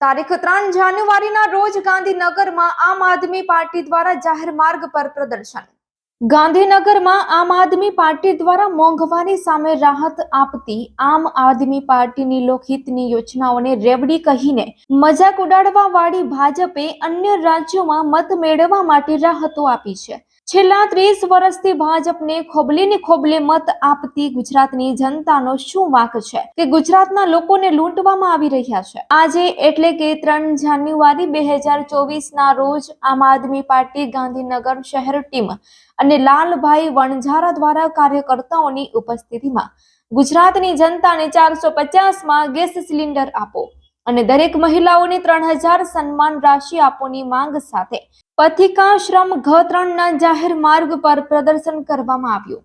તારીખ ત્રણ જાન્યુઆરીના રોજ ગાંધીનગરમાં આમ આદમી પાર્ટી દ્વારા જાહેર માર્ગ પર પ્રદર્શન. ગાંધીનગરમાં આમ આદમી પાર્ટી દ્વારા મોંઘવારી સામે રાહત આપતી આમ આદમી પાર્ટીની લોકહિતની યોજનાઓને રેવડી કહીને મજાક ઉડાડવા વાળી ભાજપે અન્ય રાજ્યોમાં મત મેળવવા માટે રાહતો આપી છે. છેલ્લા ત્રીસ વર્ષથી ભાજપને ખોબલે ને ખોબલે મત આપતી ગુજરાતની જનતાનો શું વાંક છે કે ગુજરાતના લોકોને લૂંટવામાં આવી રહ્યા છે? આજે એટલે કે ત્રણ જાન્યુઆરી બે હજાર ચોવીસના રોજ આમ આદમી પાર્ટી ગાંધીનગર શહેર ટીમ અને લાલભાઈ વણઝારા દ્વારા કાર્યકર્તાઓની ઉપસ્થિતિમાં ગુજરાતની જનતાને ચારસો પચાસમાં ગેસ સિલિન્ડર આપો અને દરેક મહિલાઓને ત્રણ હજાર સન્માન રાશિ આપોની માંગ સાથે પથિકાશ્રમ ઘ ત્રણના જાહેર માર્ગ પર પ્રદર્શન કરવામાં આવ્યું.